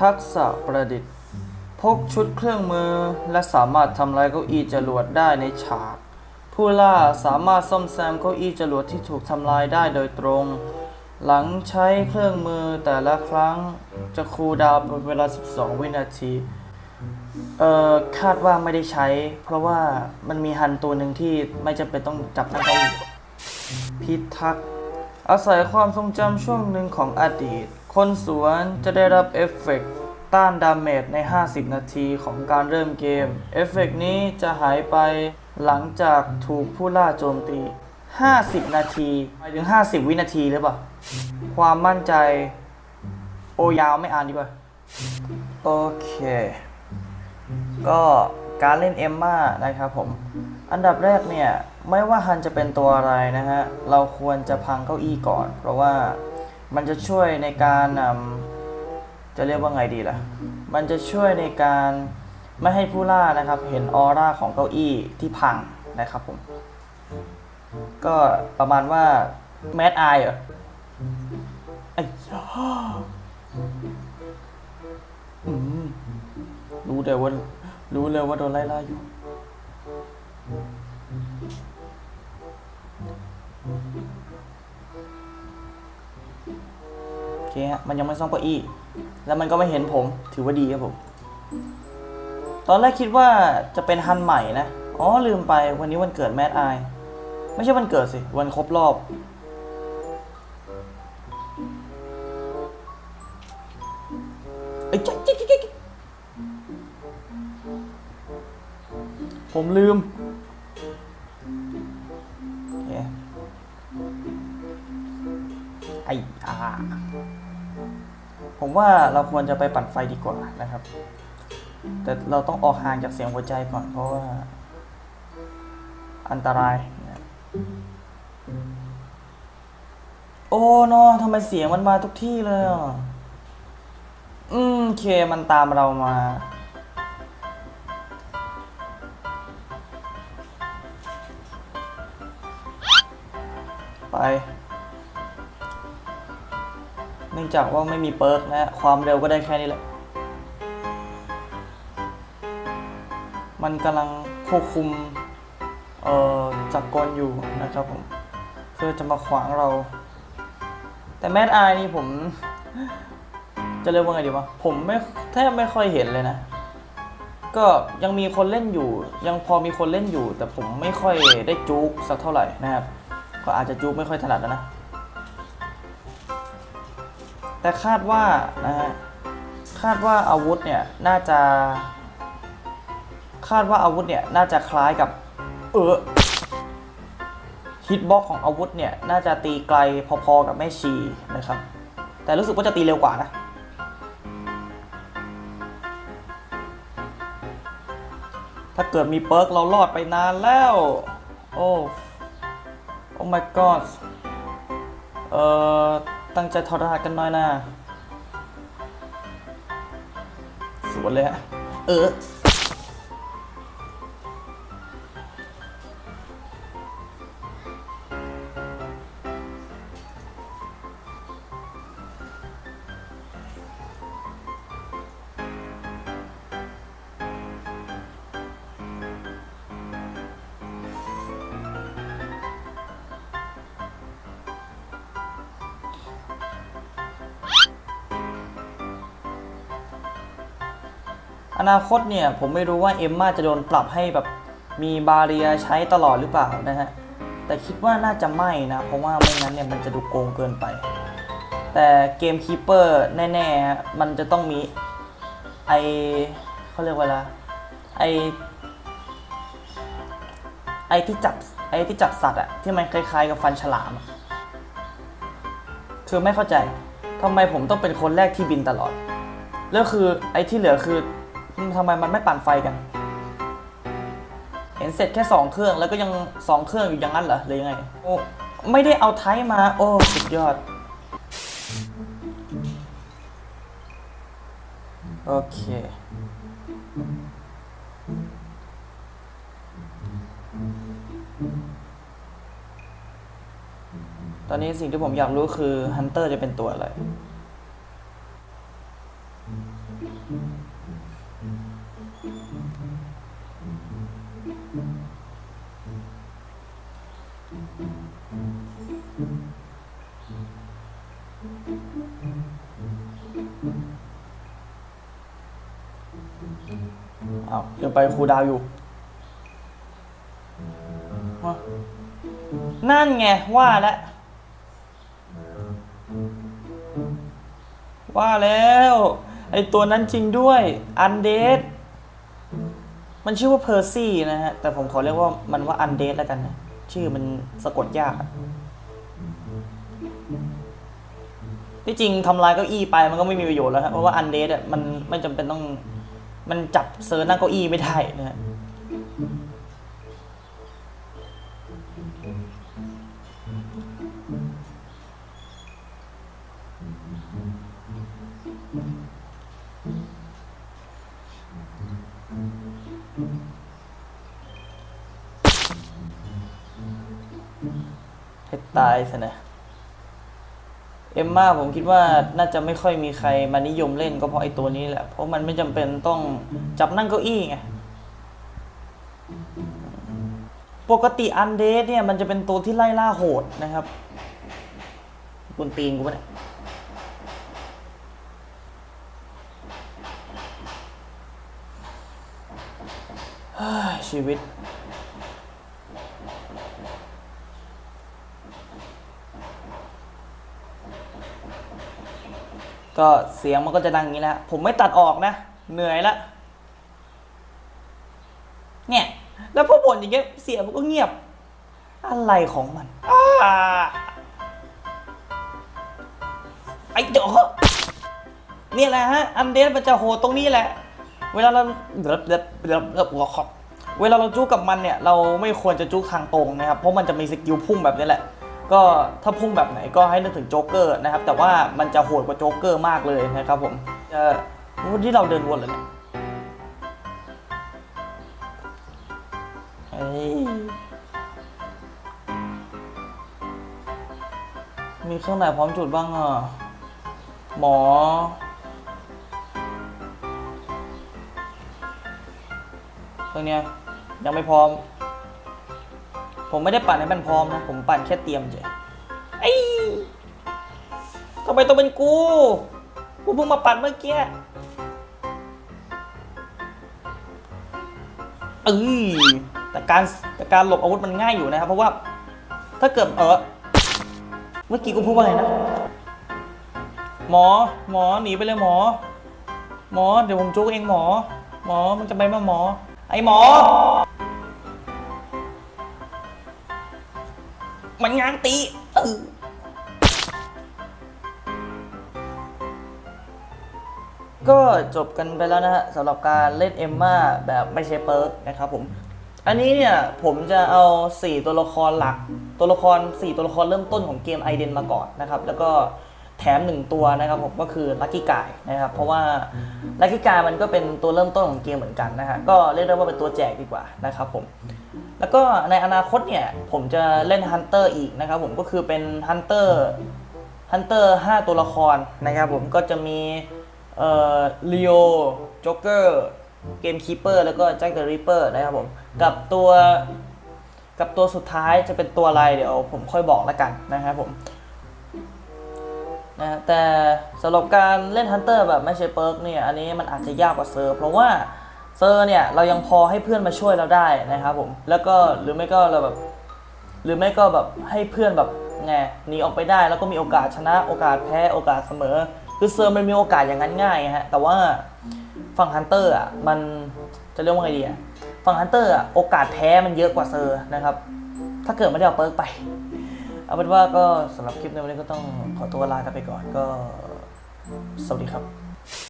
ทักษะประดิษฐ์ พกชุดเครื่องมือ และสามารถทำลายเก้าอี้จรวดได้ในฉาก ผู้ล่าสามารถซ่อมแซมเก้าอี้จรวดที่ถูกทำลายได้โดยตรง หลังใช้เครื่องมือแต่ละครั้งจะคูดาวเป็นเวลา 12 วินาทีเอ่อคาดว่าไม่ได้ใช้ เพราะว่ามันมีฮันตัวหนึ่งที่ไม่จำเป็นต้องจับทั้งเก้าอี้พิทักษ์อาศัยความทรงจำช่วงหนึ่งของอดีต คนสวนจะได้รับเอฟเฟกต์ต้านดาเมจใน 50 นาทีของการเริ่มเกม เอฟเฟกต์นี้จะหายไปหลังจากถูกผู้ล่าโจมตี 50 นาทีหมายถึง 50 วินาทีหรือเปล่า ความมั่นใจ โอยาวไม่อ่านดีกว่า โอเค ก็การเล่นเอมม่านะครับผม อันดับแรกเนี่ย ไม่ว่าฮันจะเป็นตัวอะไรนะฮะ เราควรจะพังเก้าอี้ก่อน เพราะว่า มันจะช่วยในการนำจะเรียกว่าไงดีล่ะ มันจะช่วยในการไม่ให้ผู้ล่านะครับ เห็นออร่าของเก้าอี้ที่พังนะครับผม ก็ประมาณว่าแมดอายเหรอไอ้ยาอืมรู้เดี๋ยวว่ารู้เลยว่าโดนไล่ล่าอยู่ เคฮะมันยังไม่ซ่อมเก้าอี้ แล้วมันก็ไม่เห็นผมถือว่าดีครับผม ตอนแรกคิดว่าจะเป็นฮันใหม่นะ อ๋อลืมไปวันนี้วันเกิดแมดไอไม่ใช่วันเกิดสิ วันครบรอบเอ้จ๊กจ๊กจ๊กผมลืม ว่าเราควรจะไปปั่นไฟดีกว่านะครับ แต่เราต้องออกห่างจากเสียงหัวใจก่อนเพราะว่า อันตรายนะโอ้เนอะทำไมเสียงมันมาทุกที่เลยอะอืมเคมันตามเรามา ไป เนื่องจากว่าไม่มีเปิร์กนะความเร็วก็ได้แค่นี้แหละ มันกำลังควบคุมเอ่อจักรกลอยู่นะครับผมเพื่อจะมาขวางเรา แต่แมดไอนี่ผม จะเรียกว่าไงดีวะผมไม่แทบไม่ค่อยเห็นเลยนะ ก็ยังมีคนเล่นอยู่ ยังพอมีคนเล่นอยู่ แต่ผมไม่ค่อยได้จุกสักเท่าไหร่นะครับ ก็อาจจะจุกไม่ค่อยถนัดนะ แต่คาดว่านะฮะคาดว่าอาวุธเนี่ยน่าจะ คาดว่าอาวุธเนี่ยน่าจะคล้ายกับ เออฮิตบ็อกของอาวุธเนี่ยน่าจะตีไกลพอๆกับแม่ชีนะครับ แต่รู้สึกว่าจะตีเร็วกว่านะถ้าเกิดมีเปิร์กเรารอดไปนานแล้ว โอ้ โอ้ my god เอ่อ ตั้งใจถอดรหัสกันหน่อยนะ สวนเลยฮะ เออ อนาคตเนี่ยผมไม่รู้ว่าเอมมาจะโดนปรับให้แบบมีบาเรียใช้ตลอดหรือเปล่านะฮะแต่คิดว่าน่าจะไม่นะ เพราะว่าไม่งั้นเนี่ยมันจะดูโกงเกินไป แต่เกมคีเปอร์แน่ๆ มันจะต้องมีไอเขาเรียกว่าอะไรไอไอที่จับไอที่จับสัตว์อะที่มันคล้ายๆกับฟันฉลาม คือไม่เข้าใจทำไมผมต้องเป็นคนแรกที่บินตลอด แล้วคือไอที่เหลือคือ ทำไมมันไม่ปั่นไฟกัน เห็นเสร็จแค่สองเครื่องแล้วก็ยังสองเครื่องอยู่อย่างนั้นเหรอหรือยังไงโอ้ไม่ได้เอาไทยมา โอ้ สุดยอด โอเคตอนนี้สิ่งที่ผมอยากรู้คือฮันเตอร์จะเป็นตัวอะไร อ้าวยังไปครูดาวอยู่ นั่นไง ว่าแล้ว ว่าแล้ว ไอตัวนั้นจริงด้วย อันเดด มันชื่อว่าเพอร์ซี่นะฮะ แต่ผมขอเรียกว่ามันว่าอันเดดแล้วกันนะ ชื่อมันสะกดยากที่จริงทำลายเก้าอี้ไปมันก็ไม่มีประโยชน์แล้วครับเพราะว่าอันเดดอะมันไม่จำเป็นต้องมันจับเซิร์ชนั่งเก้าอี้ไม่ได้นะฮะ ให้ตายซะนะเอมมาผมคิดว่าน่าจะไม่ค่อยมีใครมานิยมเล่นก็เพราะไอ้ตัวนี้แหละ เพราะมันไม่จำเป็นต้องจับนั่งเก้าอี้ไง ปกติอันเดสเนี่ย มันจะเป็นตัวที่ไล่ล่าโหดนะครับกุนตีนกูปะเนี่ย เฮ้ย ชีวิต ก็เสียงมันก็จะดังอย่างนี้แหละผมไม่ตัดออกนะ เหนื่อยละเนี่ยแล้วพอบ่นอย่างเงี้ยเสียงมันก็เงียบ อะไรของมันอไอ้เดี๋ยวเนี่ยแหละฮะ อันเดนมันจะโหดตรงนี้แหละ เวลาเราเดือบเดือบเดือบเดือบหัวขอบเวลาเราจู้กับมันเนี่ยเราไม่ควรจะจู้ทางตรงนะครับ เพราะมันจะมีสกิลพุ่งแบบนี้แหละ ก็ถ้าพุ่งแบบไหนก็ให้นึกถึงโจ๊กเกอร์นะครับ แต่ว่ามันจะโหดกว่าโจ๊กเกอร์มากเลยนะครับผมจะวันที่เราเดินวนเลยเนี่ยเฮ้ยมีเครื่องไหนพร้อมจุดบ้างอะหมอ เครื่องเนี้ยยังไม่พร้อม ผมไม่ได้ปั่นให้มันพร้อมนะ ผมปั่นแค่เตรียมเฉยไอ้ทำไมต้องเป็นกู กูเพิ่งมาปั่นเมื่อกี้เอ้ยแต่การแต่การหลบอาวุธมันง่ายอยู่นะครับ เพราะว่า ถ้าเกิดเออเมื่อกี้กูพูดว่าไงนะ หมอ หมอหนีไปเลยหมอ หมอเดี๋ยวผมจุกเองหมอ หมอมันจะไปมาหมอ ไอหมอ มันง้างตีเออก็จบกันไปแล้วนะฮะสำหรับการเล่นเอมม่าแบบไม่ใช่เปิร์กนะครับผม อันนี้เนี่ยผมจะเอา 4 ตัวละครหลัก ตัวละคร 4 ตัวละครเริ่มต้นของเกมไอเดนมาก่อนนะครับ แล้วก็ แถม1ตัวนะครับผมก็คือลั c กี้กายนะครับเพราะว่าลั c กี้กายมันก็เป็นตัวเริ่มต้นของเกมเหมือนกันนะฮะก็เรียกได้ว่าเป็นตัวแจกดีกว่านะครับผมแล้วก็ในอนาคตเนี่ยผมจะเล่นฮันเตอร์อีกนะครับผมก็คือเป็นฮันเตอร์ฮันเตอร์5ตัวละครนะครับผมก็จะมีเอ่อลีโอจ็อกเกอร์เกมคีเปอร์แล้วก็แจ็คเดอะริปเปอร์นะครับผมกับตัวกับตัวสุดท้ายจะเป็นตัวอะไรเดี๋ยวผมค่อยบอกแล้วกันนะครับผม นะแต่สำหรับการเล่นฮันเตอร์แบบไม่ใช่เปิร์กเนี่ยอันนี้มันอาจจะยากกว่าเซอร์ เพราะว่าเซอร์เนี่ยเรายังพอให้เพื่อนมาช่วยเราได้นะครับผมแล้วก็หรือไม่ก็เราแบบหรือไม่ก็แบบให้เพื่อนแบบไงหนีออกไปได้แล้วก็มีโอกาสชนะโอกาสแพ้โอกาสเสมอ คือเซอร์มันมีโอกาสอย่างนั้นง่ายฮะแต่ว่าฝั่งฮันเตอร์อะมันจะเรียกว่าไงดีอะฝั่งฮันเตอร์อะโอกาสแพ้มันเยอะกว่าเซอร์นะครับถ้าเกิดไม่ได้เอาเปิร์กไป เอาเป็นว่าก็สำหรับคลิปในวันนี้ก็ต้องขอตัวลากันไปก่อนก็ สวัสดีครับ